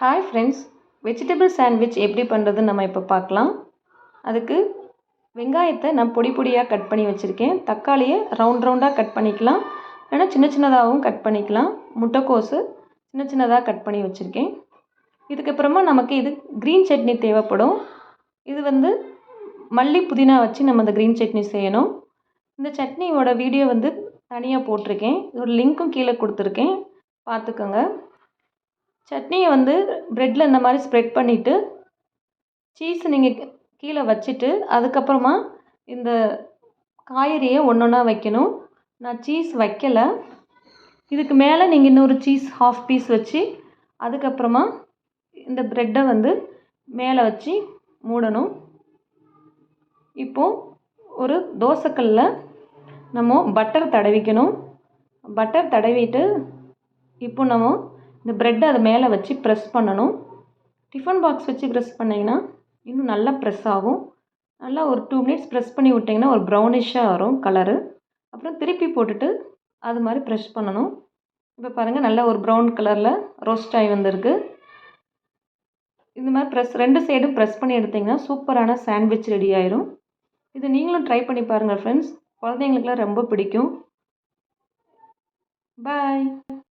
Hi friends vegetable sandwich எப்படி பண்ணுறதுன்னு நம்ம இப்போ பார்க்கலாம். அதுக்கு வெங்காயத்தை நான் பொடி பொடியாக கட் பண்ணி வச்சுருக்கேன். தக்காளியை ரவுண்ட் ரவுண்டாக கட் பண்ணிக்கலாம். இல்லைனா சின்ன சின்னதாகவும் கட் பண்ணிக்கலாம். முட்டைக்கோஸு சின்ன சின்னதாக கட் பண்ணி வச்சுருக்கேன். இதுக்கப்புறமா நமக்கு இது க்ரீன் சட்னி தேவைப்படும். இது வந்து மல்லி புதினா வச்சு நம்ம அந்த க்ரீன் சட்னி செய்யணும். இந்த சட்னியோட வீடியோ வந்து தனியாக போட்டிருக்கேன். ஒரு லிங்க்கும் கீழே கொடுத்துருக்கேன். பார்த்துக்கோங்க. சட்னியை வந்து ப்ரெட்டில் இந்த மாதிரி ஸ்ப்ரெட் பண்ணிவிட்டு சீஸ் நீங்கள் கீழே வச்சுட்டு அதுக்கப்புறமா இந்த காய்கறியை ஒன்று ஒன்றா வைக்கணும். நான் சீஸ் வைக்கலை. இதுக்கு மேலே நீங்கள் இன்னொரு சீஸ் ஹாஃப் பீஸ் வச்சு அதுக்கப்புறமா இந்த ப்ரெட்டை வந்து மேலே வச்சு மூடணும். இப்போது ஒரு தோசைக்கல்லில் நம்ம பட்டர் தடவிக்கணும். பட்டர் தடவிட்டு இப்போ நம்ம இந்த ப்ரெட்டை அது மேலே வச்சு ப்ரெஸ் பண்ணணும். டிஃபன் பாக்ஸ் வச்சு ப்ரெஸ் பண்ணிங்கன்னா இன்னும் நல்லா ப்ரெஸ் ஆகும். நல்லா ஒரு டூ மினிட்ஸ் ப்ரெஸ் பண்ணி விட்டிங்கன்னா ஒரு ப்ரௌனிஷாக வரும் கலரு அப்புறம் திருப்பி போட்டுட்டு அது மாதிரி ப்ரெஷ் பண்ணணும். இப்போ பாருங்கள் நல்லா ஒரு ப்ரௌன் கலரில் ரோஸ்ட் ஆகி வந்திருக்கு. இந்த மாதிரி ப்ரெஸ் ரெண்டு சைடும் ப்ரெஸ் பண்ணி எடுத்திங்கன்னா சூப்பரான சாண்ட்விச் ரெடி ஆயிரும். இது நீங்களும் ட்ரை பண்ணி பாருங்கள் ஃப்ரெண்ட்ஸ் குழந்தைங்களுக்குலாம் ரொம்ப பிடிக்கும். பாய்